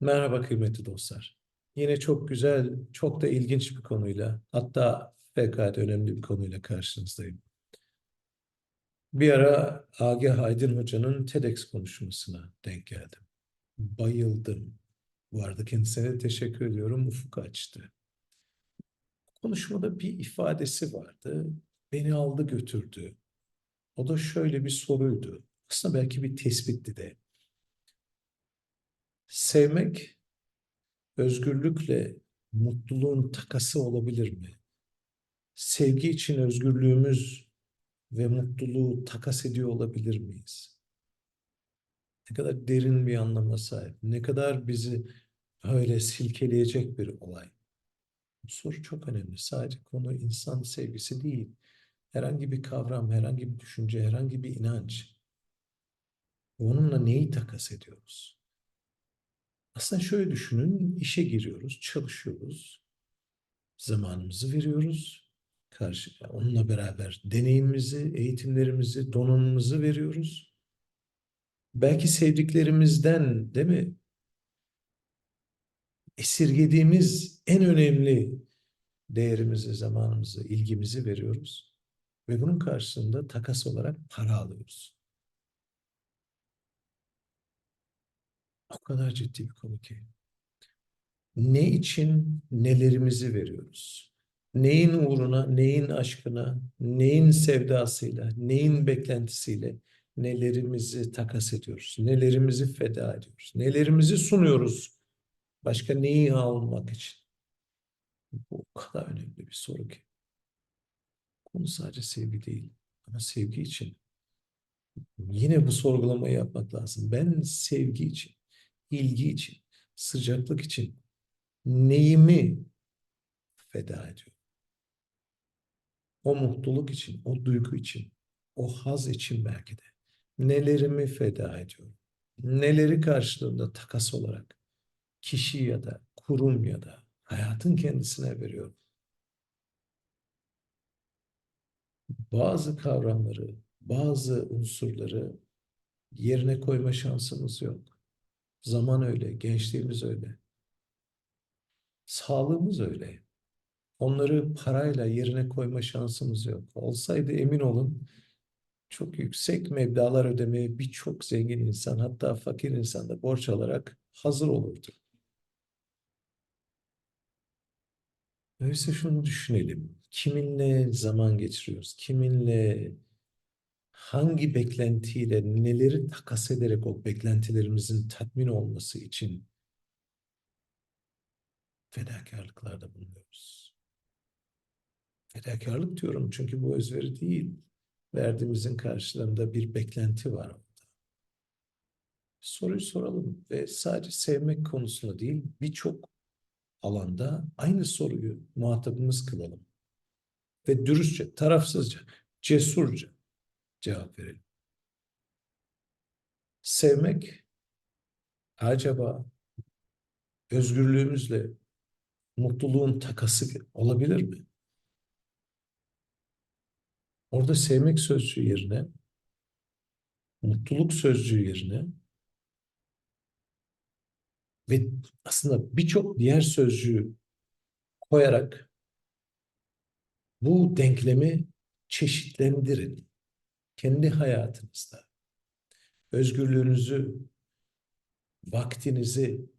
Merhaba kıymetli dostlar. Yine çok güzel, çok da ilginç bir konuyla, hatta fevkalade önemli bir konuyla karşınızdayım. Bir ara Agah Aydın Hoca'nın TEDx konuşmasına denk geldim. Bayıldım. Bu arada kendisine teşekkür ediyorum. Ufuk açtı. Konuşmada bir ifadesi vardı. Beni aldı götürdü. O da şöyle bir soruydu. Aslında belki bir tespitti de. Sevmek özgürlükle mutluluğun takası olabilir mi? Sevgi için özgürlüğümüz ve mutluluğu takas ediyor olabilir miyiz? Ne kadar derin bir anlama sahip, ne kadar bizi öyle silkeleyecek bir olay. Bu soru çok önemli. Sadece konu insan sevgisi değil. Herhangi bir kavram, herhangi bir düşünce, herhangi bir inanç. Onunla neyi takas ediyoruz? Aslında şöyle düşünün, işe giriyoruz, çalışıyoruz, zamanımızı veriyoruz, karşı, onunla beraber deneyimimizi, eğitimlerimizi, donanımımızı veriyoruz. Belki sevdiklerimizden, değil mi? Esirgediğimiz en önemli değerimizi, zamanımızı, ilgimizi veriyoruz. Ve bunun karşılığında takas olarak para alıyoruz. O kadar ciddi bir konu ki. Ne için nelerimizi veriyoruz? Neyin uğruna, neyin aşkına, neyin sevdasıyla, neyin beklentisiyle nelerimizi takas ediyoruz? Nelerimizi feda ediyoruz? Nelerimizi sunuyoruz? Başka neyi almak için? Bu o kadar önemli bir soru ki. Konu sadece sevgi değil. Ama sevgi için yine bu sorgulamayı yapmak lazım. Ben sevgi için ilgi için, sıcaklık için neyimi feda ediyorum? O mutluluk için, o duygu için, o haz için belki de nelerimi feda ediyorum? Neleri karşılığında takas olarak kişi ya da kurum ya da hayatın kendisine veriyorum? Bazı kavramları, bazı unsurları yerine koyma şansımız yok. Zaman öyle, gençliğimiz öyle. Sağlığımız öyle. Onları parayla yerine koyma şansımız yok. Olsaydı emin olun çok yüksek meblağlar ödemeye birçok zengin insan hatta fakir insan da borç alarak hazır olurdu. Öyleyse şunu düşünelim. Kiminle zaman geçiriyoruz? Kiminle hangi beklentiyle neleri takas ederek o beklentilerimizin tatmin olması için fedakarlıklarda bulunuyoruz. Fedakarlık diyorum çünkü bu özveri değil. Verdiğimizin karşılığında bir beklenti var orada. Soruyu soralım ve sadece sevmek konusunda değil birçok alanda aynı soruyu muhatabımız kılalım. Ve dürüstçe, tarafsızca, cesurca cevap verelim. Sevmek acaba özgürlüğümüzle mutluluğun takası olabilir mi? Orada sevmek sözcüğü yerine mutluluk sözcüğü yerine ve aslında birçok diğer sözcüğü koyarak bu denklemi çeşitlendirin kendi hayatınızda özgürlüğünüzü, vaktinizi,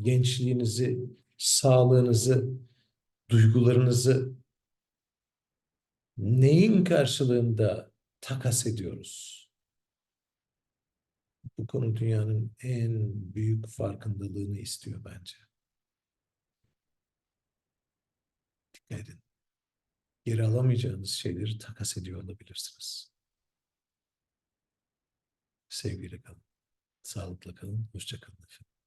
gençliğinizi, sağlığınızı, duygularınızı neyin karşılığında takas ediyoruz? Bu konu dünyanın en büyük farkındalığını istiyor bence. Dikkat edin. Geri alamayacağınız şeyleri takas ediyor olabilirsiniz. Sevgiyle kalın. Sağlıkla kalın. Hoşça kalın efendim.